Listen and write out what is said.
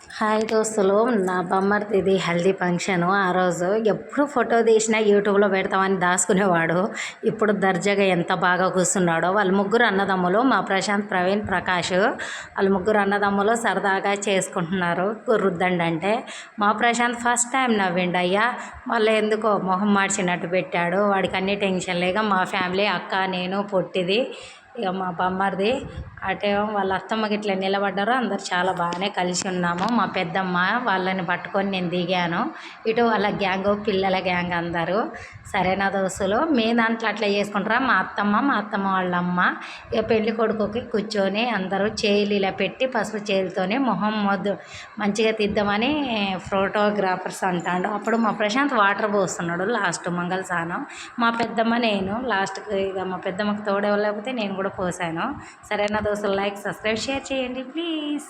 Hi దోస్తులు నా బొమ్మర్తిది haldi function. ఆ రోజు ఎప్పుడు ఫోటో తీసినా యూట్యూబ్లో పెడతామని దాచుకునేవాడు. ఇప్పుడు దర్జాగా ఎంత బాగా కూర్చున్నాడో వాళ్ళ ముగ్గురు అన్నదమ్ములు మా ప్రశాంత్ ప్రవీణ్ ప్రకాష్ వాళ్ళ ముగ్గురు అన్నదమ్ములు సరదాగా చేసుకుంటున్నారు. రుద్దండి అంటే మా ప్రశాంత్ ఫస్ట్ టైం నవ్విండి అయ్యా మళ్ళీ ఎందుకో మొహం మార్చినట్టు పెట్టాడు. వాడికి అన్ని టెన్షన్ లేక మా ఫ్యామిలీ అక్క నేను పొట్టిది ఇక మా బొమ్మర్ది. అటేమో వాళ్ళ అత్తమ్మకి ఇట్లా నిలబడ్డారు. అందరు చాలా బాగానే కలిసి ఉన్నాము. మా పెద్దమ్మ వాళ్ళని పట్టుకొని నేను దిగాను. ఇటు వాళ్ళ గ్యాంగ్ పిల్లల గ్యాంగ్ అందరూ. సరైన దోస్తులు మీ దాంట్లో అట్లా చేసుకుంటారా? మా అత్తమ్మ మా అత్తమ్మ వాళ్ళ అమ్మ. ఇక పెళ్ళి కొడుకుకి కూర్చొని అందరూ చేయిలు ఇలా పెట్టి పసుపు చేతులతోనే మొహం మొద్దు మంచిగా తీద్దామని ఫోటోగ్రాఫర్స్ అంటాడు. అప్పుడు మా ప్రశాంత్ వాటర్ పోస్తున్నాడు లాస్ట్ మంగళ స్నానం మా పెద్దమ్మ నేను లాస్ట్కి ఇక మా పెద్దమ్మకి తోడే లేకపోతే నేను కూడా పోసాను. సరైన దోస్తులు లైక్ సబ్స్క్రైబ్ షేర్ చేయండి ప్లీజ్